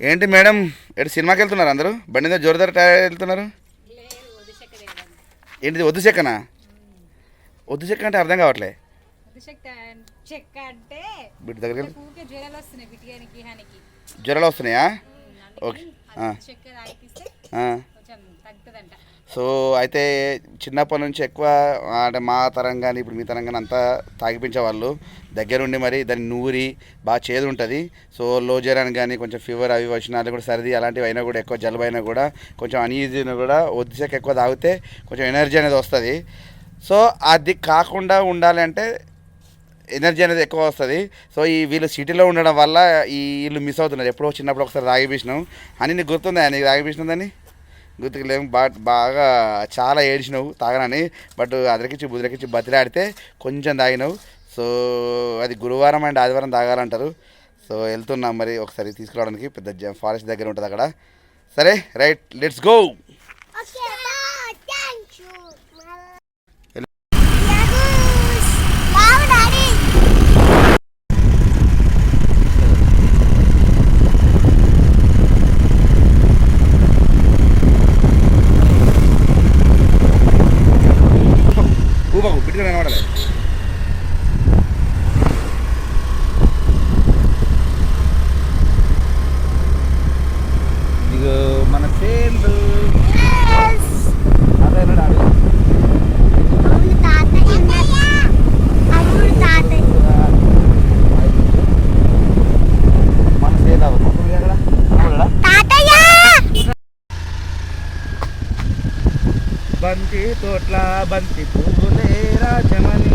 ఏంటి మేడం ఎటు సినిమాకి వెళ్తున్నారు అందరూ? బండి మీద జోరుదారు టైర్ వెళ్తున్నారు? ఏంటిది వద్దు చెక్కనా? వద్దు చెక్క అంటే అర్థం కావట్లే. చెక్క అంటే బిడ్డ దగ్గరికి జ్వరాలు వస్తున్నాయా ఓకే. సో అయితే చిన్నప్పటి నుంచి ఎక్కువ అంటే మా తరం కానీ ఇప్పుడు మీ తరం కానీ అంతా తాగిపించేవాళ్ళు దగ్గరుండి మరి దాన్ని నూరి బాగా చేదు ఉంటుంది సో లో జ్వరానికి కానీ కొంచెం ఫీవర్ అవి వచ్చినా కూడా సర్ది అలాంటివి అయినా కూడా ఎక్కువ జలుబు అయినా కూడా కొంచెం అనీజీని కూడా ఒద్దిసేక ఎక్కువ తాగితే కొంచెం ఎనర్జీ అనేది వస్తుంది. సో అది కాకుండా ఉండాలంటే ఎనర్జీ అనేది ఎక్కువ వస్తుంది. సో ఈ వీళ్ళు సిటీలో ఉండడం వల్ల ఈ వీళ్ళు మిస్ అవుతున్నారు. ఎప్పుడో చిన్నప్పుడు ఒకసారి తాగిపించినాం. అని నీకు గుర్తుందా? నీకు తాగిపించినదని గుర్తుకులేము బా బాగా చాలా ఏడిచినావు తాగనని బట్ అదరికిచ్చి బుదిరికిచ్చి బతిలాడితే కొంచెం తాగినావు. సో అది గురువారం అండ్ ఆదివారం తాగాలంటారు. సో వెళ్తున్నాం మరి ఒకసారి తీసుకురావడానికి పెద్ద ఫారెస్ట్ దగ్గర ఉంటుంది అక్కడ సరే రైట్ లెట్స్ గో! బంతి తోట్ల బంతి పువ్వులే రాజమణి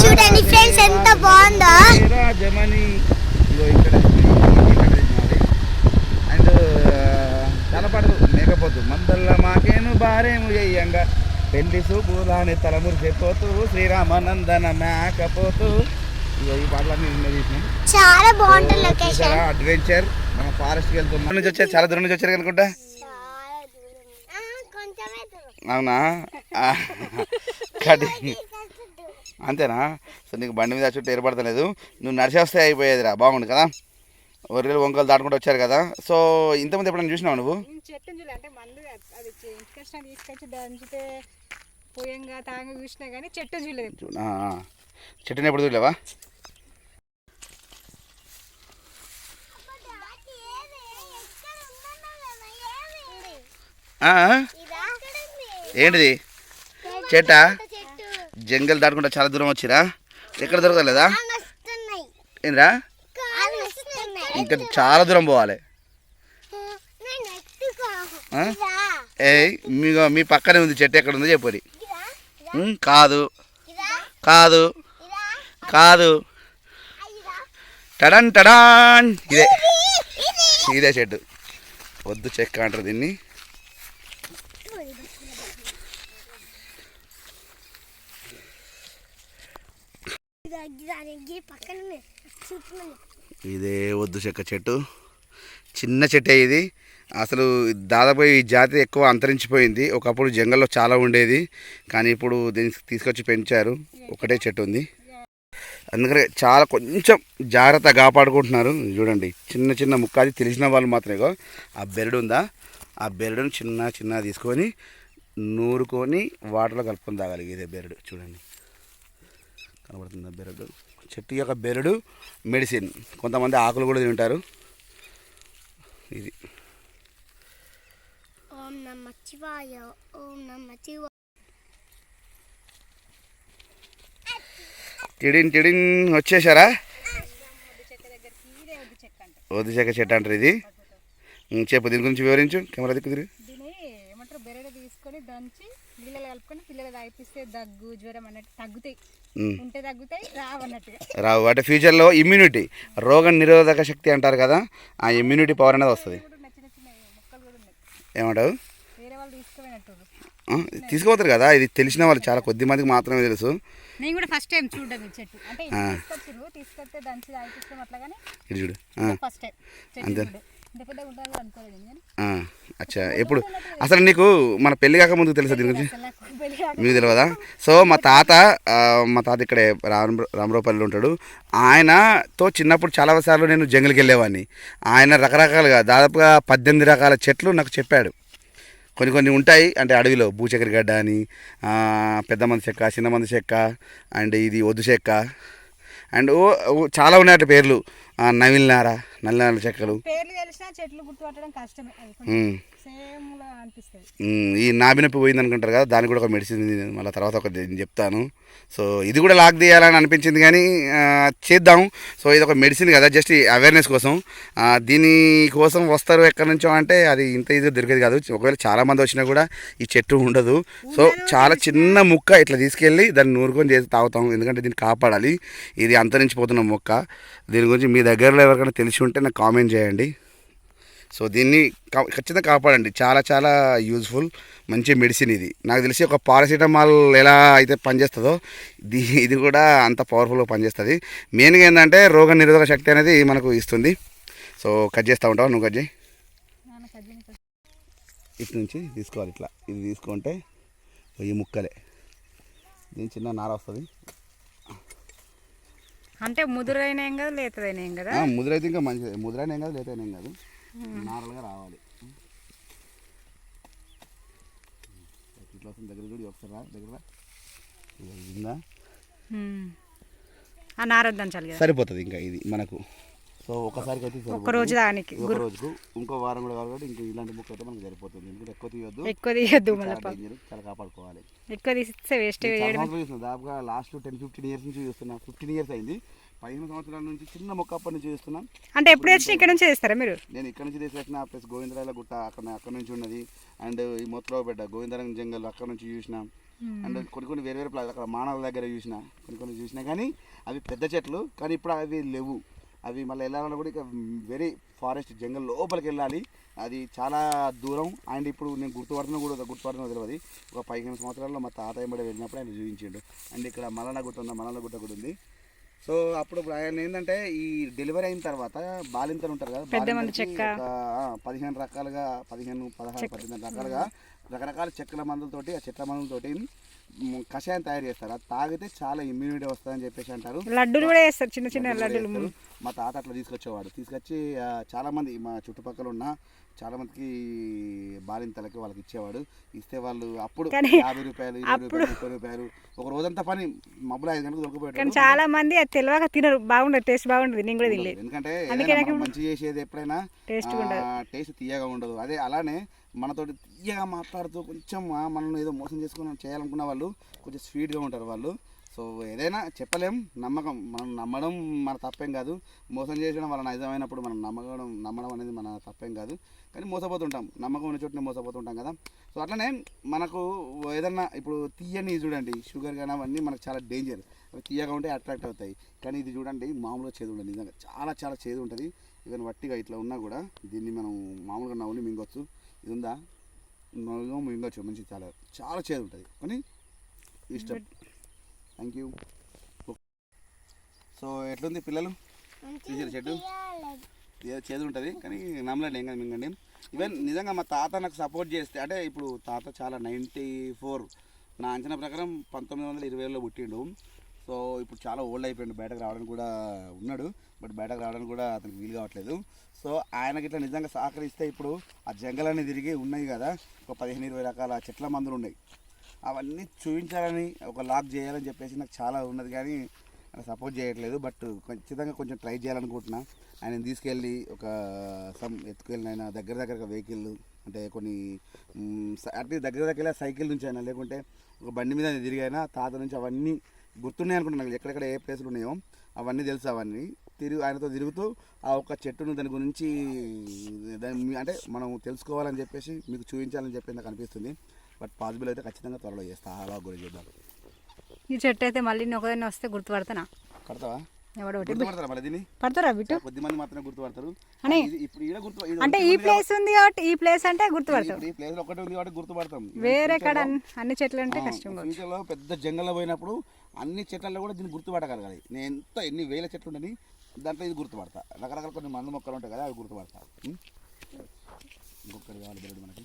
చూడండి friends ఎంత బాగుందో. రాజమణి? ఇగో ఇక్కడ అండ్ తలపడదు మేకపోతు మందల్ల మాకేను బారేము ఎయ్యంగా. పెళ్ళి సూపులాని తలమురు చెప్పోతూ శ్రీరామనందన మేకపోతూ. ఇగో ఈ పాటలన్నీ తీసినాం చాలా బాగుంటుంది అడ్వెంచర్. మన ఫారెస్ట్కి వెళ్తున్నాం. నుంచి వచ్చారు చాలా దూరం నుంచి వచ్చారు అనుకుంటా చాలా దూరం కొంచెమే దూరం అవునా? ఆ, కటి అంతేనా? సో నీకు బండి మీద చుట్టూ ఏర్పడతలేదు. నువ్వు నడిచి వస్తే అయిపోయేదిరా బాగుండు కదా? ఒర్రెలు వంకలు దాటుకుంటూ వచ్చారు కదా? సో ఇంతకుముందు ఎప్పుడైనా చూసినావు నువ్వు. చెట్టుని ఎప్పుడు చూడలేవా? ఆ, ఆ? ఏంటిది? చెట్టా. జంగల్ దాటుకుంటా చాలా దూరం వచ్చిరా? ఎక్కడ దొరకలేదా? ఏంద్రా? వస్తున్నాయి. ఇంకా చాలా దూరం పోవాలి. ఏ మీ మీ పక్కనే ఉంది చెట్టు ఎక్కడ ఉందో చెప్పరి కాదు. కాదు. కాదు. టడన్ టడాన్. ఇదే. ఇదే చెట్టు. వద్దు చెక్క అంటారు దీన్ని. ఇదే వద్దు చెక్క చెట్టు. చిన్న చెట్టే ఇది. అసలు దాదాపు ఈ జాతి ఎక్కువ అంతరించిపోయింది. ఒకప్పుడు జంగల్లో చాలా ఉండేది. కానీ ఇప్పుడు దీన్ని తీసుకొచ్చి పెంచారు. ఒకటే చెట్టు ఉంది. అందుకనే చాలా కొంచెం జాగ్రత్త కాపాడుకుంటున్నారు. చూడండి చిన్న చిన్న ముక్క అది తెలిసిన వాళ్ళు మాత్రమే ఆ బెరడు ఉందా? ఆ బెరడును చిన్న చిన్న తీసుకొని నూరుకొని వాటర్లో కలుపుకొని తాగాలి ఇదే బెరడు. చూడండి. కనబడుతుందా బెరడు. చెట్టు యొక్క బెరడు మెడిసిన్. కొంతమంది ఆకులు కూడా తింటారు. ఇది. ఓం నమ శివాయ ఓం నమ శివాయ టిడిన్ టిడిన్ వచ్చేసారా? చెక్క చెట్టు అంటారు ఇది. చెప్పు దీని గురించి వివరించు. కెమెరా దిక్కు తిరిగి. ఏమంటారు? బెరడు తీసుకొని దంచి నీళ్ళలో కలుపుకొని పిల్లలు తాగిపిస్తే దగ్గు జ్వరం అన్నట్టు తగ్గుతాయి. ఉంటే తగ్గుతాయి రావు అన్నట్టుగా. రావు. అంటే ఫ్యూచర్లో ఇమ్యూనిటీ రోగ నిరోధక శక్తి అంటారు కదా ఆ ఇమ్యూనిటీ పవర్ అనేది వస్తుంది. ఏమంటావు? తీసుకోపోతారు కదా ఇది తెలిసిన వాళ్ళు చాలా కొద్ది మందికి మాత్రమే తెలుసు. నేను కూడా ఫస్ట్ టైం చూడడం చెట్టు. అంటే. తీసుకొచ్చారు తీసుకొస్తే దంచి తాగిపిస్తాం అట్లా కానీ ఇది చూడు. ఫస్ట్ టైం అంతే. అచ్చా. ఎప్పుడు? అసలు నీకు మన పెళ్ళి కాక ముందుకు తెలుసా దీని గురించి? మీకు తెలియదా సో మా తాత మా తాత ఇక్కడే రామ రామరావుపల్లిలో ఉంటాడు. ఆయనతో చిన్నప్పుడు చాలా సార్లు నేను జంగిల్కి వెళ్ళేవాడిని. ఆయన రకరకాలుగా దాదాపుగా పద్దెనిమిది రకాల చెట్లు నాకు చెప్పాడు. కొన్ని కొన్ని ఉంటాయి. అంటే అడవిలో భూచక్కెర గడ్డ అని పెద్ద మంది చెక్క చిన్న మంది చెక్క అండ్ ఇది ఒద్దు చెక్క. అండ్ చాలా ఉన్నాయి పేర్లు. నవిలినార నల్లనార చెక్కలు. చెట్లు గుర్తుపట్టడం కష్టమే. సేమ్ అనిపిస్తుంది. ఈ నాభినొప్పి పోయింది అనుకుంటారు కదా దానికి కూడా ఒక మెడిసిన్ మళ్ళీ తర్వాత ఒక చెప్తాను. సో ఇది కూడా లాక్ తీయాలని అనిపించింది కానీ చేద్దాం. సో ఇది ఒక మెడిసిన్ కదా జస్ట్ అవేర్నెస్ కోసం. దీని కోసం వస్తారు ఎక్కడి నుంచో అంటే అది ఇంత ఇది దొరికేది కాదు. ఒకవేళ చాలా మంది వచ్చినా కూడా ఈ చెట్టు ఉండదు. సో చాలా చిన్న ముక్క ఇట్లా తీసుకెళ్ళి దాన్ని నూరుకొని చేసి తాగుతాం. ఎందుకంటే దీన్ని కాపాడాలి. ఇది అంతరించిపోతున్న మొక్క. దీని గురించి మీ దగ్గరలో ఎవరికైనా తెలిసి ఉంటే నాకు కామెంట్ చేయండి. సో దీన్ని ఖచ్చితంగా కాపాడండి. చాలా చాలా యూజ్ఫుల్ మంచి మెడిసిన్ ఇది. నాకు తెలిసి ఒక పారాసిటమాల్ ఎలా అయితే పనిచేస్తుందో ఇది ఇది కూడా అంత పవర్ఫుల్గా పనిచేస్తుంది. మెయిన్గా ఏంటంటే రోగ నిరోధక శక్తి అనేది మనకు ఇస్తుంది. సో కట్ చేస్తూ ఉంటావు నువ్వు కట్ చేయి. ఇటు నుంచి తీసుకోవాలి ఇట్లా. ఇది తీసుకుంటే ఈ ముక్కలే. దీని చిన్న నార వస్తుంది. అంటే ముదురైన ఏం కదా లేతదైన ఏం కదా? ముద్రైతే ఇంకా మంచిది. ముద్రైన ఏం కాదు లేతైన ఏం కాదు. నారలుగా రావాలి. ఇట్లా వస్తుంది దగ్గర చూడు ఒకసారి రా దగ్గర ఉందా ఉమ్. ఆ నారద్దంచాలి కదా. సరిపోతుంది ఇంకా ఇది మనకు. సో ఒకసారికి అయితే సరిపోతుంది. రోజు దానికి. ఒక రోజుకు ఇంకో వారం కూడా కాబట్టి ఇంకో ఇలాంటి బుక్ అయితే మనకు సరిపోతుంది. ఎందుకంటే ఎక్కువ తీయొద్దు. ఎక్కువ తీయద్దు చాలా కాపాడుకోవాలి. ఎక్కువ తీస్తే వేస్ట్ దాదాపుగా లాస్ట్ టెన్ ఫిఫ్టీన్ ఇయర్స్ నుంచి చూస్తున్నా ఫిఫ్టీన్ ఇయర్స్ అయింది. పదిహేను సంవత్సరాల నుంచి చిన్న మొక్క అప్పటి నుంచి చూస్తున్నా. అంటే ఎప్పుడు వచ్చినా ఇక్కడ నుంచి చేస్తారా మీరు? నేను ఇక్కడ నుంచి తీసుకొచ్చిన ప్లస్ గోవిందరాయల గుట్ట అక్కడ అక్కడ నుంచి ఉన్నది. అండ్ ఈ మొత్తలో బిడ్డ గోవిందరం జంగల్ అక్కడ నుంచి చూసిన. అండ్ కొన్ని కొన్ని వేరే వేరే ప్లాస్ అక్కడ మానవుల దగ్గర చూసిన. కొన్ని కొన్ని చూసినా కానీ అవి పెద్ద చెట్లు. కానీ ఇప్పుడు అవి లేవు. అవి మళ్ళీ వెళ్ళాలన్నా కూడా ఇక వెరీ ఫారెస్ట్ జంగల్ లోపలికి వెళ్ళాలి. అది చాలా దూరం. అండ్ ఇప్పుడు నేను గుర్తుపడుతున్నా కూడా గుర్తుపడుతున్నా తెలియదు. ఒక పదిహేను సంవత్సరాల్లో మా తాతయ్య కూడా వెళ్ళినప్పుడు ఆయన చూపించిండు. అండ్ ఇక్కడ మలన గుట్ట ఉంది మలన గుట్ట కూడా ఉంది. సో అప్పుడు ఆయన ఏంటంటే ఈ డెలివరీ అయిన తర్వాత బాలింతలు ఉంటారు కదా పెద్ద పదిహేను రకాలుగా పదిహేను పదహారు పద్దెనిమిది రకాలుగా రకరకాల చెక్కల మందులతోటి ఆ చెట్ల మందులతోటి కషాయం తయారు చేస్తారు. అది తాగితే చాలా ఇమ్యూనిటీ వస్తుందని చెప్పేసి అంటారు. లడ్డూలు కూడా వేస్తారు చిన్న చిన్న లడ్డూలు. మా తాత అట్లా తీసుకొచ్చేవాడు. తీసుకొచ్చి చాలా మంది మా చుట్టుపక్కల ఉన్న చాలా మందికి బాలింతలకి వాళ్ళకి ఇచ్చేవాడు. ఇస్తే వాళ్ళు అప్పుడు యాభై రూపాయలు ఇరవై రూపాయలు ముప్పై రూపాయలు ఒక రోజంతా పని మబ్బులు ఐదు గంటలకు దొరికిపోయాడు చాలా మంది అది తెలియక తినరు. బాగుండదు టేస్ట్ బాగుండదు నేను కూడా తినలేదు. ఎందుకంటే మంచి చేసేది ఎప్పుడైనా టేస్ట్ టేస్ట్ తీయగా ఉండదు. అదే అలానే మనతోటి తీయగా మాట్లాడుతూ కొంచెం మనల్ని ఏదో మోసం చేసుకుని చేయాలనుకున్న వాళ్ళు కొంచెం స్వీట్గా ఉంటారు వాళ్ళు. సో ఏదైనా చెప్పలేం నమ్మకం. మనం నమ్మడం మన తప్పేం కాదు. మోసం చేసడం వల్ల నిజమైనప్పుడు మనం నమ్మడం నమ్మడం అనేది మన తప్పేం కాదు. కానీ మోసపోతుంటాం. నమ్మకం ఉన్న చోటునే మోసపోతుంటాం కదా. సో అట్లనే మనకు ఏదన్నా ఇప్పుడు తీయని చూడండి షుగర్ కానీ అవన్నీ మనకు చాలా డేంజర్ అవి తీయగా ఉంటే అట్రాక్ట్ అవుతాయి. కానీ ఇది చూడండి మామూలుగా చేదు ఉండదు. నిజంగా చాలా చాలా చేదు ఉంటుంది. ఈవెన్ వట్టిగా ఇట్లా ఉన్నా కూడా దీన్ని మనం మామూలుగా నవ్వుని మింగొచ్చు. ఇది ఉందా నవ్వుగా మింగొచ్చు. మంచి చాలా చాలా చేదు ఉంటుంది. కానీ ఇష్టం. థ్యాంక్ యూ సో ఎట్లుంది పిల్లలు? చూసారు చెట్టు? ఏదో చేదు ఉంటుంది కానీ నమ్మలండి ఏం కాదు మింగండి ఈవెన్ నిజంగా మా తాత నాకు సపోర్ట్ చేస్తే అంటే ఇప్పుడు తాత చాలా నైంటీ ఫోర్ నా అంచనా ప్రకారం పంతొమ్మిది వందల ఇరవైలో పుట్టిండు. సో ఇప్పుడు చాలా ఓల్డ్ అయిపోయిండు బయటకు రావడానికి కూడా ఉన్నాడు. బట్ బయటకు రావడానికి కూడా అతనికి వీలు కావట్లేదు. సో ఆయనకి ఇట్లా నిజంగా సహకరిస్తే ఇప్పుడు ఆ జంగలన్నీ తిరిగి ఉన్నాయి కదా. ఒక పదిహేను ఇరవై రకాల చెట్ల మందులు ఉన్నాయి. అవన్నీ చూపించాలని ఒక లాక్ చేయాలని చెప్పేసి నాకు చాలా ఉన్నది కానీ సపోర్ట్ చేయట్లేదు. బట్ ఖచ్చితంగా కొంచెం ట్రై చేయాలనుకుంటున్నా. ఆయన తీసుకెళ్ళి ఒక సమ్ ఎత్తుకెళ్ళిన ఆయన దగ్గర దగ్గర వెహికల్ అంటే కొన్ని స- అంటే దగ్గర దగ్గర సైకిల్ నుంచి అయినా లేకుంటే ఒక బండి మీద తిరిగైనా తాత నుంచి అవన్నీ గుర్తున్నాయి అనుకుంటున్నాను నాకు. ఎక్కడెక్కడ ఏ ప్లేసులు ఉన్నాయో అవన్నీ తెలుసు అవన్నీ. తిరుగు ఆయనతో తిరుగుతూ ఆ ఒక్క చెట్టును దాని గురించి దాని అంటే మనం తెలుసుకోవాలని చెప్పేసి మీకు చూపించాలని చెప్పి నాకు అనిపిస్తుంది. బట్ పాసిబుల్ అయితే ఖచ్చితంగా త్వరలో చేస్తా అలా గురించి చేద్దాం. ఈ చెట్టు అయితే మళ్ళీ నేను ఒకదాన్ని వస్తే గుర్తుపడతానా? కడతావా పడతారా బిట్టు కొద్ది మంది మాత్రమే గుర్తుపడతారు. ఇప్పుడు అంటే ఈ ప్లేస్ ఉంది కాబట్టి ఈ ప్లేస్ అంటే గుర్తుపడతాం ఈ ప్లేస్ ఒకటి ఉంది కాబట్టి గుర్తుపడతాం. వేరే కాడ అన్ని- చెట్లు అంటే కష్టం కాదు ఫ్యూచర్లో పెద్ద జంగల్లో పోయినప్పుడు అన్ని చెట్లలో కూడా దీన్ని గుర్తుపట్టగలగాలి నేను ఎంత ఎన్ని వేల చెట్లు ఉండని దాంట్లో ఇది గుర్తుపడతా. రకరకాల కొన్ని మందు మొక్కలు ఉంటాయి కదా అవి గుర్తుపడతా? ఇంకొకటి కావాలి మనకి.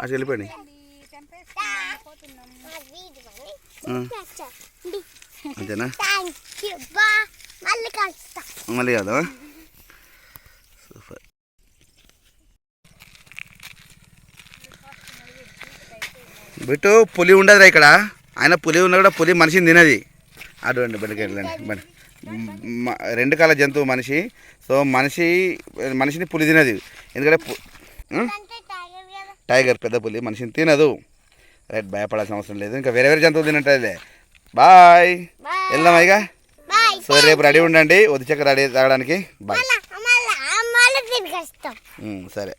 అటు ఆ, అంతేనా? మళ్ళీ కదా సూపర్. బిట్టు పులి ఉండదురా ఇక్కడ. ఆయన పులి ఉన్నా కూడా పులి మనిషిని తినది. అటువంటి బయటకు వెళ్ళండి. బండి రెండు కాల జంతువు మనిషి. సో మనిషి మనిషిని పులి తినది. ఎందుకంటే టైగర్ పెద్ద పులి మనిషిని తినదు. రైట్ భయపడాల్సిన అవసరం లేదు. ఇంకా వేరే వేరే జంతువులు తినట్లేదులే బాయ్. బాయ్. వెళ్దామా ఇక సో రేపు రెడీ ఉండండి. ఉదచక్క రెడీ తాగడానికి. బాయ్. సరే.